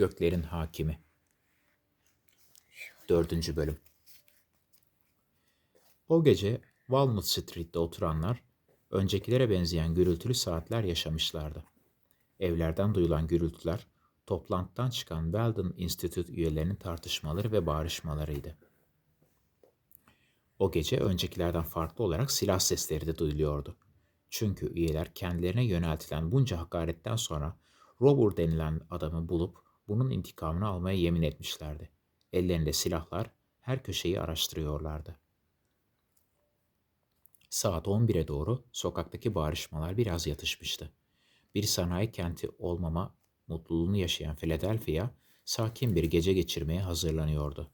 Göklerin Hakimi 4. Bölüm O gece Walnut Street'te oturanlar öncekilere benzeyen gürültülü saatler yaşamışlardı. Evlerden duyulan gürültüler toplantıdan çıkan Weldon Institute üyelerinin tartışmaları ve bağrışmalarıydı. O gece öncekilerden farklı olarak silah sesleri de duyuluyordu. Çünkü üyeler kendilerine yöneltilen bunca hakaretten sonra Robert denilen adamı bulup bunun intikamını almaya yemin etmişlerdi. Ellerinde silahlar her köşeyi araştırıyorlardı. Saat 11'e doğru sokaktaki bağrışmalar biraz yatışmıştı. Bir sanayi kenti olmama mutluluğunu yaşayan Philadelphia sakin bir gece geçirmeye hazırlanıyordu.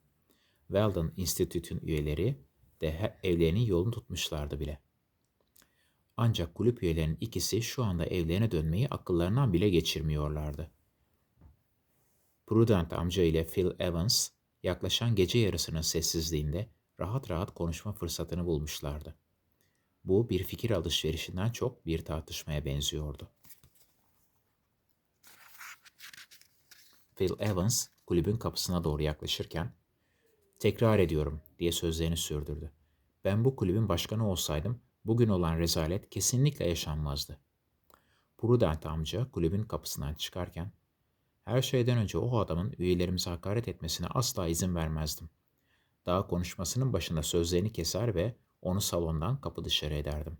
Weldon Institute'ün üyeleri de evlerinin yolunu tutmuşlardı bile. Ancak kulüp üyelerinin ikisi şu anda evlerine dönmeyi akıllarından bile geçirmiyorlardı. Prudent amca ile Phil Evans yaklaşan gece yarısının sessizliğinde rahat rahat konuşma fırsatını bulmuşlardı. Bu bir fikir alışverişinden çok bir tartışmaya benziyordu. Phil Evans kulübün kapısına doğru yaklaşırken tekrar ediyorum diye sözlerini sürdürdü. Ben bu kulübün başkanı olsaydım bugün olan rezalet kesinlikle yaşanmazdı. Prudent amca kulübün kapısından çıkarken her şeyden önce o adamın üyelerimize hakaret etmesine asla izin vermezdim. Daha konuşmasının başında sözlerini keser ve onu salondan kapı dışarı ederdim.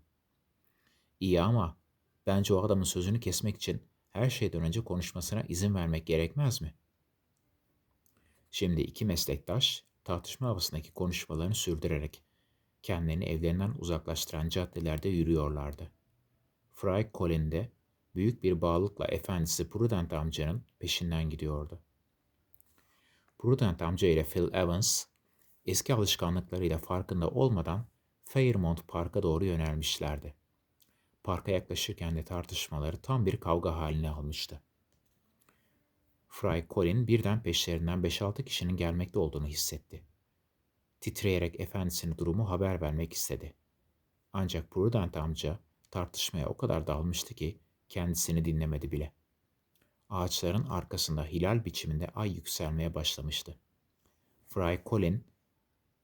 İyi ama bence o adamın sözünü kesmek için her şeyden önce konuşmasına izin vermek gerekmez mi? Şimdi iki meslektaş tartışma havasındaki konuşmalarını sürdürerek kendilerini evlerinden uzaklaştıran caddelerde yürüyorlardı. Fry Colin de büyük bir bağlılıkla efendisi Prudent amcanın peşinden gidiyordu. Prudent amca ile Phil Evans eski alışkanlıklarıyla farkında olmadan Fairmont Park'a doğru yönelmişlerdi. Parka yaklaşırken de tartışmaları tam bir kavga haline almıştı. Fry Colin birden peşlerinden 5-6 kişinin gelmekte olduğunu hissetti. Titreyerek efendisine durumu haber vermek istedi. Ancak Prudent amca tartışmaya o kadar dalmıştı ki kendisini dinlemedi bile. Ağaçların arkasında hilal biçiminde ay yükselmeye başlamıştı. Fry Colin,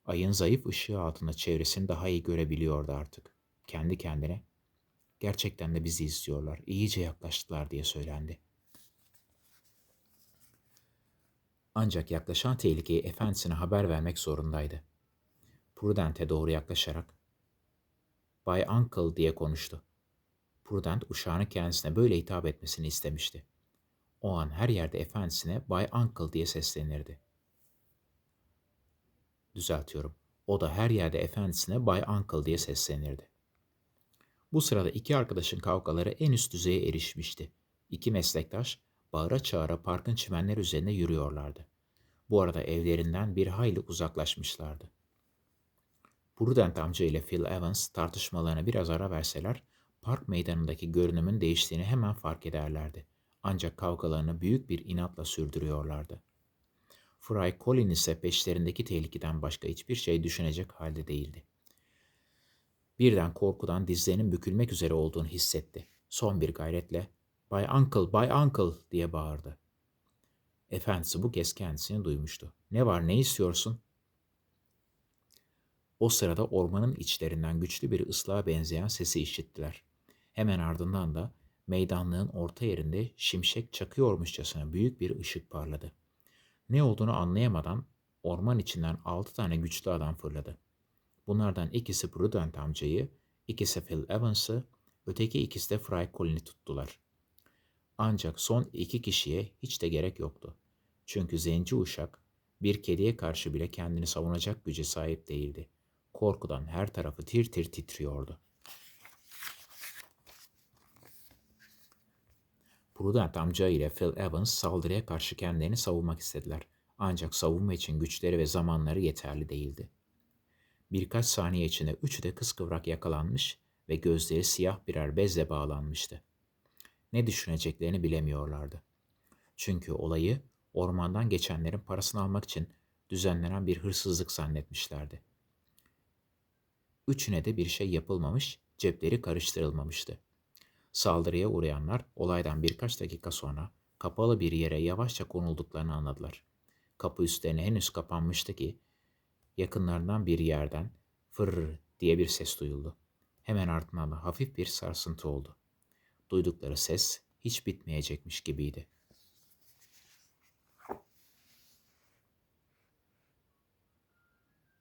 ayın zayıf ışığı altında çevresini daha iyi görebiliyordu artık. Kendi kendine, gerçekten de bizi izliyorlar, iyice yaklaştılar diye söylendi. Ancak yaklaşan tehlikeyi efendisine haber vermek zorundaydı. Prudent'e doğru yaklaşarak, Bay Uncle diye konuştu. Prudent uşağını kendisine böyle hitap etmesini istemişti. O an her yerde efendisine Bay Uncle diye seslenirdi. Düzeltiyorum. O da her yerde efendisine Bay Uncle diye seslenirdi. Bu sırada iki arkadaşın kavgaları en üst düzeye erişmişti. İki meslektaş bağıra çağıra parkın çimenleri üzerinde yürüyorlardı. Bu arada evlerinden bir hayli uzaklaşmışlardı. Prudent amca ile Phil Evans tartışmalarına biraz ara verseler, park meydanındaki görünümün değiştiğini hemen fark ederlerdi. Ancak kavgalarını büyük bir inatla sürdürüyorlardı. Fry Colin ise peşlerindeki tehlikeden başka hiçbir şey düşünecek halde değildi. Birden korkudan dizlerinin bükülmek üzere olduğunu hissetti. Son bir gayretle Bay Uncle, Bay Uncle diye bağırdı. Efendisi bu kez kendisini duymuştu. Ne var, ne istiyorsun? O sırada ormanın içlerinden güçlü bir ıslığa benzeyen sesi işittiler. Hemen ardından da meydanlığın orta yerinde şimşek çakıyormuşçasına büyük bir ışık parladı. Ne olduğunu anlayamadan orman içinden altı tane güçlü adam fırladı. Bunlardan ikisi Prudent amcayı, ikisi Phil Evans'ı, öteki ikisi de Fry Colin'i tuttular. Ancak son iki kişiye hiç de gerek yoktu. Çünkü zenci uşak bir kediye karşı bile kendini savunacak güce sahip değildi. Korkudan her tarafı tir tir titriyordu. Prudent amca ile Phil Evans saldırıya karşı kendilerini savunmak istediler. Ancak savunma için güçleri ve zamanları yeterli değildi. Birkaç saniye içinde üçü de kıskıvrak yakalanmış ve gözleri siyah birer bezle bağlanmıştı. Ne düşüneceklerini bilemiyorlardı. Çünkü olayı ormandan geçenlerin parasını almak için düzenlenen bir hırsızlık zannetmişlerdi. Üçüne de bir şey yapılmamış, cepleri karıştırılmamıştı. Saldırıya uğrayanlar olaydan birkaç dakika sonra kapalı bir yere yavaşça konulduklarını anladılar. Kapı üstlerine henüz kapanmıştı ki yakınlarından bir yerden fırr diye bir ses duyuldu. Hemen ardından da hafif bir sarsıntı oldu. Duydukları ses hiç bitmeyecekmiş gibiydi.